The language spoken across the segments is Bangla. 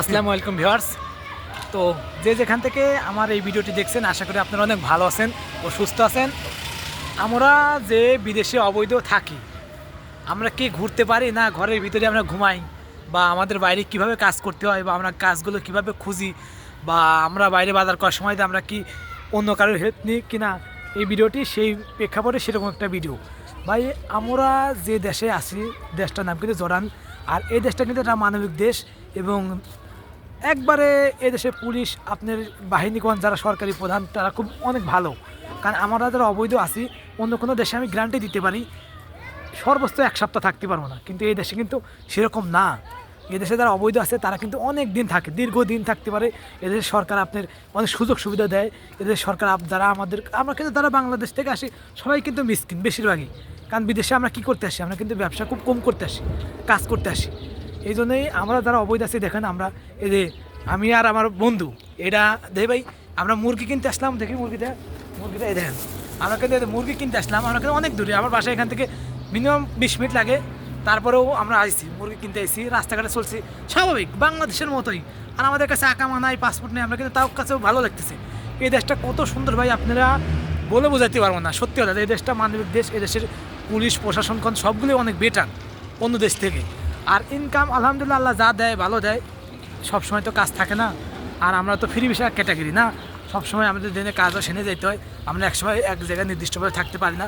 আসসালামু আলাইকুম ভিউয়ার্স। তো যে যেখান থেকে আমার এই ভিডিওটি দেখছেন, আশা করি আপনারা অনেক ভালো আছেন ও সুস্থ আছেন। আমরা যে বিদেশে অবৈধ থাকি, আমরা কি ঘুরতে পারি না ঘরের ভিতরে আমরা ঘুমাই? বা আমাদের বাইরে কীভাবে কাজ করতে হয়? বা আমরা কাজগুলো কীভাবে খুঁজি? বা আমরা বাইরে বাজার করার সময় আমরা কি অন্য কারোর হেল্প নিই কি না? এই ভিডিওটি সেই প্রেক্ষাপটে সেরকম একটা ভিডিও। ভাই, আমরা যে দেশে আছি, দেশটার নাম কিন্তু জর্ডান। আর এই দেশটা কিন্তু একটা মানবিক দেশ এবং একবারে এদেশে পুলিশ, আপনার বাহিনীগণ যারা সরকারি প্রধান, তারা খুব অনেক ভালো। কারণ আমরা যারা অবৈধ আছি, অন্য কোনো দেশে আমি গ্যারান্টি দিতে পারি, সর্বোচ্চ এক সপ্তাহ থাকতে পারব না। কিন্তু এই দেশে কিন্তু সেরকম না। এদেশে যারা অবৈধ আছে, তারা কিন্তু অনেক দিন থাকে, দীর্ঘদিন থাকতে পারে। এদের সরকার আপনার অনেক সুযোগ সুবিধা দেয়। এদের সরকার যারা আমাদের, আমরা কিন্তু যারা বাংলাদেশ থেকে আসি, সবাই কিন্তু মিসকিন বেশিরভাগই। কারণ বিদেশে আমরা কি করতে আসি? আমরা কিন্তু ব্যবসা খুব কম করতে আসি, কাজ করতে আসি। এই জন্যই আমরা যারা অবৈধ আছি, দেখেন আমরা, এই যে আমি আর আমার বন্ধু, এটা দে ভাই, আমরা মুরগি কিনতে আসলাম, দেখি মুরগিটা মুরগিটা এই দেখেন, আমরা কিন্তু মুরগি কিনতে আসলাম, আমরা কিন্তু অনেক দূরে, আমার বাসা এখান থেকে মিনিমাম বিশ মিনিট লাগে, তারপরেও আমরা আসছি মুরগি কিনতে আসছি রাস্তাঘাটে চলছি, স্বাভাবিক, বাংলাদেশের মতোই, আর আমাদের কাছে আকামা নাই পাসপোর্ট নেই, আমরা কিন্তু তাও কাছেও ভালো লাগতেছে। এই দেশটা কত সুন্দর ভাই, আপনারা বলে বোঝাতে পারব না, সত্যি কথা, এই দেশটা মানবিক দেশ, এই দেশের পুলিশ প্রশাসনগণ সবগুলোই অনেক বেটার অন্য দেশ থেকে। আর ইনকাম আলহামদুলিল্লাহ আল্লাহ যা দেয়, ভালো দেয় সব সময় তো কাজ থাকে না। আর আমরা তো ফ্রি বিষয় ক্যাটাগরি না। সব সময় আমাদের দিনে কাজও সেনে যেতে হয়। আমরা এক সময় এক জায়গায় নির্দিষ্টভাবে থাকতে পারি না।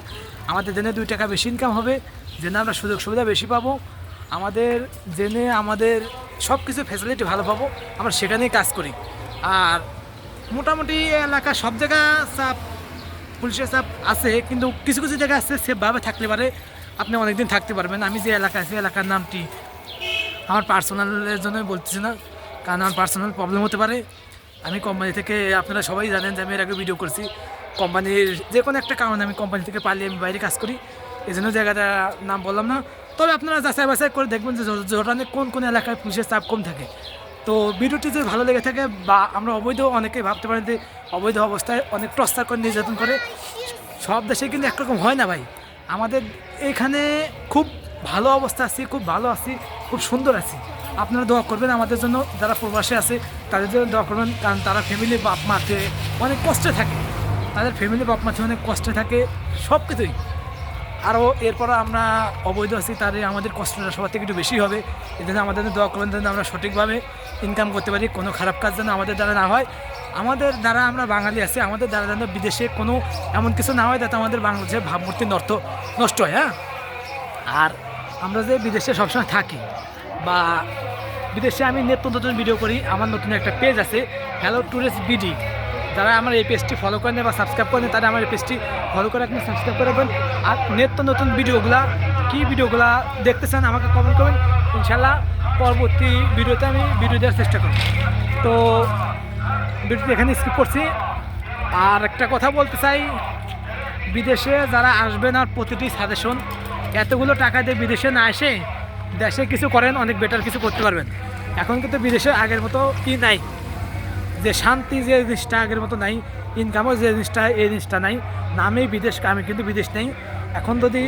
আমাদের দিনে দুই টাকা বেশি ইনকাম হবে। জেনে আমরা সুযোগ সুবিধা বেশি পাবো। আমাদের জেনে আমাদের সব কিছু ফ্যাসিলিটি ভালো পাবো। আমরা সেখানেই কাজ করি। আর মোটামুটি এলাকা সব জায়গা চাপ, পুলিশের চাপ আছে, কিন্তু কিছু কিছু জায়গা আছে সেফভাবে থাকলে পারে। আপনি অনেকদিন থাকতে পারবেন। আমি যে এলাকা আছি, এলাকার নামটি আমার পার্সোনালের জন্য বলতেছি না, কারণ আমার পার্সোনাল প্রবলেম হতে পারে। আমি কোম্পানি থেকে, আপনারা সবাই জানেন যে আমি এর আগে ভিডিও করছি। কোম্পানির যে কোনো একটা কারণে আমি কোম্পানি থেকে পালিয়ে আমি বাইরে কাজ করি। এই জন্য জায়গাটা নাম বললাম না। তবে আপনারা যাচাই বাছাই করে দেখবেন যে জর- জর্ডানে কোন কোন এলাকায় পুলিশের চাপ কম থাকে। তো ভিডিওটি যদি ভালো লেগে থাকে বা আমরা অবৈধ, অনেকেই ভাবতে পারেন যে অবৈধ অবস্থায় অনেক টর্চার করে নির্যাতন করে। সব দেশে কিন্তু একরকম হয় না ভাই। আমাদের এখানে খুব ভালো অবস্থা আছি, খুব ভালো আছি, খুব সুন্দর আছি। আপনারা দোয়া করবেন আমাদের জন্য, যারা প্রবাসে আছে, তাদের জন্য দোয়া করবেন, কারণ তারা ফ্যামিলি বাপ মাতে অনেক কষ্টে থাকে। তাদের ফ্যামিলি বাপ মাতে অনেক কষ্টে থাকে সব কিছুই আরও এরপর আমরা অবৈধ আছি তাদের আমাদের কষ্টটা সবার থেকে একটু বেশি হবে। এই জন্য আমাদের দোয়া করবেন যেন আমরা সঠিকভাবে ইনকাম করতে পারি, কোনো খারাপ কাজ যেন আমাদের দ্বারা না হয়। আমাদের দ্বারা আমরা বাঙালি আছি, আমাদের দ্বারা যেন বিদেশে কোনো এমন কিছু না হয় যাতে আমাদের বাংলাদেশের ভাবমূর্তি নষ্ট নষ্ট হয় হ্যাঁ? আর আমরা যে বিদেশে সবসময় থাকি বা বিদেশে আমি নিত্য নতুন ভিডিও করি, আমার নতুন একটা পেজ আছে হ্যালো ট্যুরিস্ট বিডি যারা আমার এই পেজটি ফলো করে করেন বা সাবস্ক্রাইব করেন তারা আমার এই পেজটি ফলো করে আপনি সাবস্ক্রাইব করে রাখবেন। আর নিত্য নতুন ভিডিওগুলা কী ভিডিওগুলা দেখতে চান আমাকে কমেন্ট করবেন। ইনশাল্লাহ পরবর্তী ভিডিওতে আমি ভিডিও দেওয়ার চেষ্টা করব। তো ভিডিওটি এখানে স্কিপ করছি। আর একটা কথা বলতে চাই, বিদেশে যারা আসবেন, আর প্রতিটি সাজেশন এতগুলো টাকা দিয়ে বিদেশে না এসে দেশে কিছু করেন, অনেক বেটার কিছু করতে পারবেন। এখন কিন্তু বিদেশে আগের মতো কি নাই। যে শান্তি যে জিনিসটা আগের মতো নাই ইনকামও যে জিনিসটা, এই জিনিসটা নাই। নামেই বিদেশ, আমি কিন্তু বিদেশ নেই। এখন যদি